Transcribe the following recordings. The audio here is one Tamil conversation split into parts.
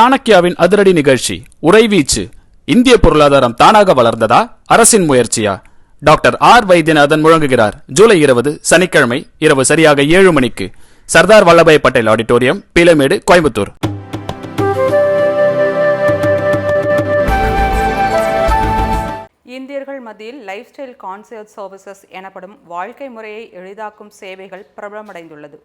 சாணக்கியாவின் அதிரடி நிகழ்ச்சி உறைவீச்சு இந்திய பொருளாதாரம் தானாக வளர்ந்ததா? அரசின் முயற்சியா? டாக்டர் ஆர் வைத்தியநாதன் முழங்குகிறார். ஜூலை இருபது சனிக்கிழமை இரவு சரியாக ஏழு மணிக்கு. சர்தார் வல்லபாய் பட்டேல் ஆடிட்டோரியம் பீலமேடு கோயம்புத்தூர். இந்தியர்கள் மத்தியில் லைஃப் ஸ்டைல் கான்சியஸ் சர்வீசஸ் எனப்படும் வாழ்க்கை முறையை எளிதாக்கும் சேவைகள் பிரபலமடைந்துள்ளது.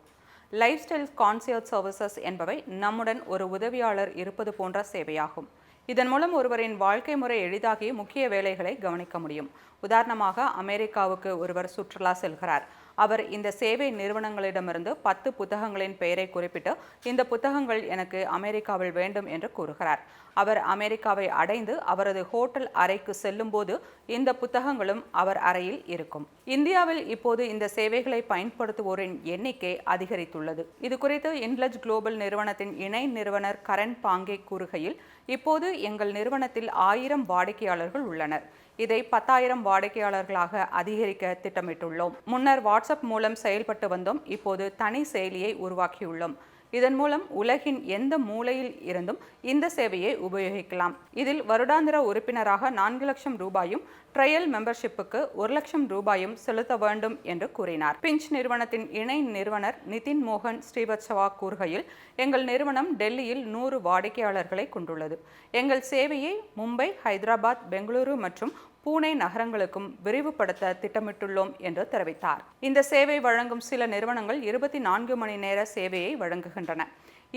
லைஃப் ஸ்டைல் கான்சியர்ட் சர்வீசஸ் என்பவை நம்முடன் ஒரு உதவியாளர் இருப்பது போன்ற சேவையாகும். இதன் மூலம் ஒருவரின் வாழ்க்கை முறை எளிதாகி முக்கிய வேலைகளை கவனிக்க முடியும். உதாரணமாக அமெரிக்காவுக்கு ஒருவர் சுற்றுலா செல்கிறார். அவர் இந்த சேவை நிறுவனங்களிடமிருந்து பத்து புத்தகங்களின் பெயரை குறிப்பிட்டு இந்த புத்தகங்கள் எனக்கு அமெரிக்காவில் வேண்டும் என்று கூறுகிறார். அவர் அமெரிக்காவை அடைந்து அவரது ஹோட்டல் அறைக்கு செல்லும்போது இந்த புத்தகங்களும் அவர் அறையில் இருக்கும். இந்தியாவில் இப்போது இந்த சேவைகளை பயன்படுத்துவோரின் எண்ணிக்கை அதிகரித்துள்ளது. இது குறித்து இன்லஜ் குளோபல் நிறுவனத்தின் இணை நிறுவனர் கரண் பாங்கே கூறுகையில் இப்போது எங்கள் நிறுவனத்தில் ஆயிரம் வாடிக்கையாளர்கள் உள்ளனர். இதை பத்தாயிரம் வாடிக்கையாளர்களாக அதிகரிக்க திட்டமிட்டுள்ளோம். முன்னர் வாட்ஸ்அப் மூலம் செயல்பட்டு வந்தோம். இப்போது தனி செயலியை உருவாக்கியுள்ளோம். இதன் மூலம் உலகின் எந்த மூலையில் இருந்தும் இந்த சேவையை உபயோகிக்கலாம். இதில் வருடாந்திர உறுப்பினராக நான்கு லட்சம் ரூபாயும் ட்ரையல் மெம்பர்ஷிப்புக்கு ஒரு லட்சம் ரூபாயும் செலுத்த வேண்டும் என்று கூறினார். பிஞ்ச் நிறுவனத்தின் இணை நிறுவனர் நிதின் மோகன் ஸ்ரீவத்சவா கூறுகையில் எங்கள் நிறுவனம் டெல்லியில் நூறு வாடிக்கையாளர்களை கொண்டுள்ளது. எங்கள் சேவையை மும்பை ஹைதராபாத் பெங்களூரு மற்றும் பூனே நகரங்களுக்கும் விரிவுபடுத்த திட்டமிட்டுள்ளோம் என்று தெரிவித்தார். இந்த சேவை வழங்கும் சில நிறுவனங்கள் இருபத்தி நான்கு மணி நேர சேவையை வழங்குகின்றன.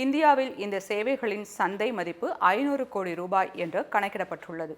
இந்தியாவில் இந்த சேவைகளின் சந்தை மதிப்பு ஐநூறு கோடி ரூபாய் என்று கணக்கிடப்பட்டுள்ளது.